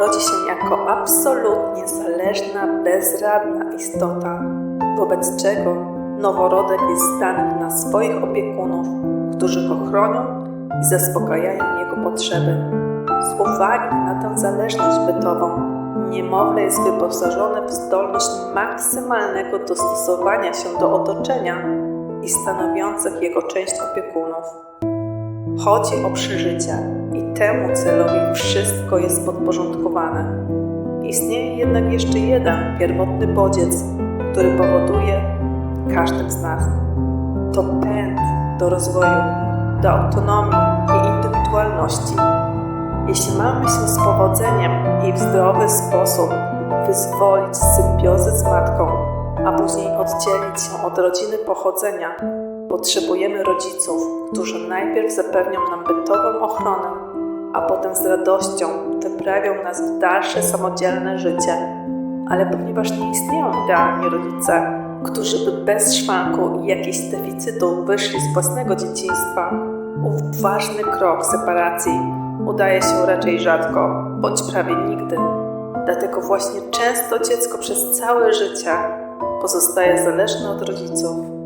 rodzi się jako absolutnie zależna, bezradna istota, wobec czego noworodek jest zdany na swoich opiekunów, którzy go chronią i zaspokajają jego potrzeby. Z uwagi na tę zależność bytową, niemowlę jest wyposażone w zdolność maksymalnego dostosowania się do otoczenia i stanowiących jego część opiekunów. Chodzi o przeżycie i temu celowi wszystko jest podporządkowane. Istnieje jednak jeszcze jeden pierwotny bodziec, który powoduje każdym z nas. To pęd do rozwoju, do autonomii i indywidualności. Jeśli mamy się z powodzeniem i w zdrowy sposób wyzwolić z symbiozy z matką, a później oddzielić się od rodziny pochodzenia, potrzebujemy rodziców, którzy najpierw zapewnią nam bytową ochronę, a potem z radością wyprawią nas w dalsze samodzielne życie. Ale ponieważ nie istnieją idealni rodzice, którzy by bez szwanku i jakichś deficytów wyszli z własnego dzieciństwa, ów ważny krok separacji udaje się raczej rzadko, bądź prawie nigdy. Dlatego właśnie często dziecko przez całe życie pozostaje zależne od rodziców.